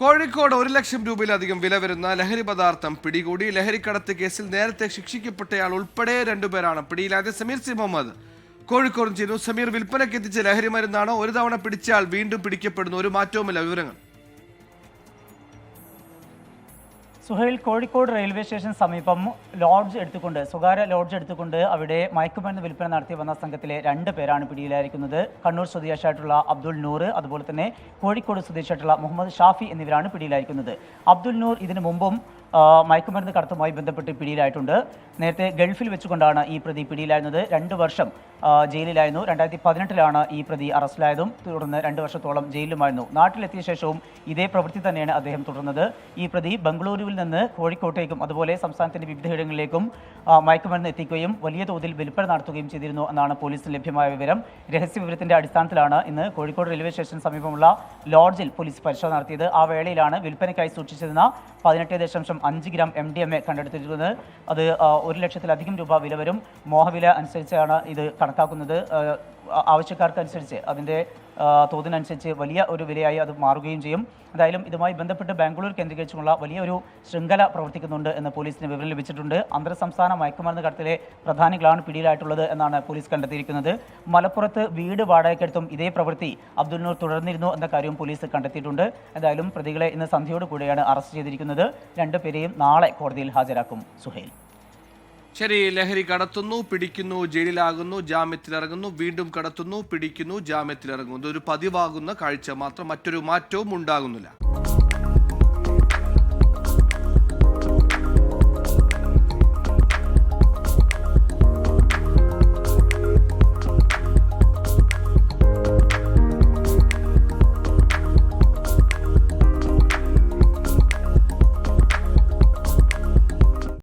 കോഴിക്കോട് ഒരു ലക്ഷം രൂപയിലധികം വില വരുന്ന ലഹരി പദാർത്ഥം പിടികൂടി ലഹരിക്കടത്ത് കേസിൽ നേരത്തെ ശിക്ഷിക്കപ്പെട്ടയാൾ ഉൾപ്പെടെ രണ്ടുപേരാണ് പിടിയിലായത്. സമീർ സി മുഹമ്മദ്. കോഴിക്കോട് ചെയ്തു സമീർ വിൽപ്പനയ്ക്ക് എത്തിച്ച ലഹരി മരുന്നാണ് ഒരു തവണ പിടിച്ചയാൾ വീണ്ടും പിടിക്കപ്പെടുന്നു ഒരു മാറ്റവുമില്ല വിവരങ്ങൾ. സുഹൈൽ കോഴിക്കോട് റെയിൽവേ സ്റ്റേഷൻ സമീപം ലോഡ്ജ് എടുത്തുകൊണ്ട് സ്വകാര്യ ലോഡ്ജ് എടുത്തുകൊണ്ട് അവിടെ മയക്കുമരുന്ന് വിൽപ്പന നടത്തി വന്ന സംഘത്തിലെ രണ്ട് പേരാണ് പിടിയിലായിരിക്കുന്നത്. കണ്ണൂർ സ്വദേശിയായിട്ടുള്ള അബ്ദുൽ നൂർ അതുപോലെ തന്നെ കോഴിക്കോട് സ്വദേശിയായിട്ടുള്ള മുഹമ്മദ് ഷാഫി എന്നിവരാണ് പിടിയിലായിരിക്കുന്നത്. അബ്ദുൽ നൂർ ഇതിനു മുമ്പും മയക്കുമരുന്ന് കടത്തുമായി ബന്ധപ്പെട്ട് പിടിയിലായിട്ടുണ്ട്. നേരത്തെ ഗൾഫിൽ വെച്ചുകൊണ്ടാണ് ഈ പ്രതി പിടിയിലായിരുന്നത്. രണ്ട് വർഷം ജയിലിലായിരുന്നു. രണ്ടായിരത്തി പതിനെട്ടിലാണ് ഈ പ്രതി അറസ്റ്റിലായതും തുടർന്ന് രണ്ട് വർഷത്തോളം ജയിലിലുമായിരുന്നു. നാട്ടിലെത്തിയ ശേഷവും ഇതേ പ്രവൃത്തി തന്നെയാണ് അദ്ദേഹം തുടർന്നത്. ഈ പ്രതി ബംഗളൂരുവിൽ നിന്ന് കോഴിക്കോട്ടേക്കും അതുപോലെ സംസ്ഥാനത്തിന്റെ വിവിധയിടങ്ങളിലേക്കും മയക്കുമരുന്ന് എത്തിക്കുകയും വലിയ തോതിൽ വിൽപ്പന നടത്തുകയും ചെയ്തിരുന്നു എന്നാണ് പോലീസിന് ലഭ്യമായ വിവരം. രഹസ്യ വിവരത്തിന്റെ അടിസ്ഥാനത്തിലാണ് ഇന്ന് കോഴിക്കോട് റെയിൽവേ സ്റ്റേഷൻ സമീപമുള്ള ലോഡ്ജിൽ പോലീസ് പരിശോധന നടത്തിയത്. ആ വേളയിലാണ് വിൽപ്പനയ്ക്കായി സൂക്ഷിച്ചിരുന്ന പതിനെട്ട് ദശാംശം അഞ്ച് gram M D M A കണ്ടെടുത്തിരിക്കുന്നത് അത് ഒരു ലക്ഷത്തിലധികം രൂപ വില വരും മോഹവില അനുസരിച്ചാണ് ഇത് കണക്കാക്കുന്നത്. ആ, ആവശ്യക്കാർക്ക് അനുസരിച്ച് അതിന്റെ തോതിനനുസരിച്ച് വലിയ ഒരു വിലയായി അത് മാറുകയും ചെയ്യും. എന്തായാലും ഇതുമായി ബന്ധപ്പെട്ട് ബാംഗ്ലൂർ കേന്ദ്രീകരിച്ചുള്ള വലിയൊരു ശൃംഖല പ്രവർത്തിക്കുന്നുണ്ട് എന്ന് പോലീസിന് വിവരം ലഭിച്ചിട്ടുണ്ട്. അന്തർ സംസ്ഥാന മയക്കുമരുന്ന് കടത്തിലെ പ്രധാനികളാണ് പിടിയിലായിട്ടുള്ളത് എന്നാണ് പോലീസ് കണ്ടെത്തിയിരിക്കുന്നത്. മലപ്പുറത്ത് വീട് വാടകയ്ക്കെടുത്തും ഇതേ പ്രവൃത്തി അബ്ദുൽ നൂർ തുടർന്നിരുന്നു എന്ന കാര്യവും പോലീസ് കണ്ടെത്തിയിട്ടുണ്ട്. എന്തായാലും പ്രതികളെ ഇന്ന് സന്ധ്യയോട് കൂടിയാണ് അറസ്റ്റ് ചെയ്തിരിക്കുന്നത്. രണ്ടുപേരെയും നാളെ കോടതിയിൽ ഹാജരാക്കും. സുഹൈൽ. ശരി ലഹരി കടത്തുന്നു പിടിക്കുന്നു ജയിലിലാകുന്നു ജാമ്യത്തിലിറങ്ങുന്നു വീണ്ടും കടത്തുന്നു പിടിക്കുന്നു ജാമ്യത്തിലിറങ്ങുന്നു. ഒരു പതിവാകുന്ന കാഴ്ച മാത്രം മറ്റൊരു മാറ്റവും ഉണ്ടാകുന്നില്ല.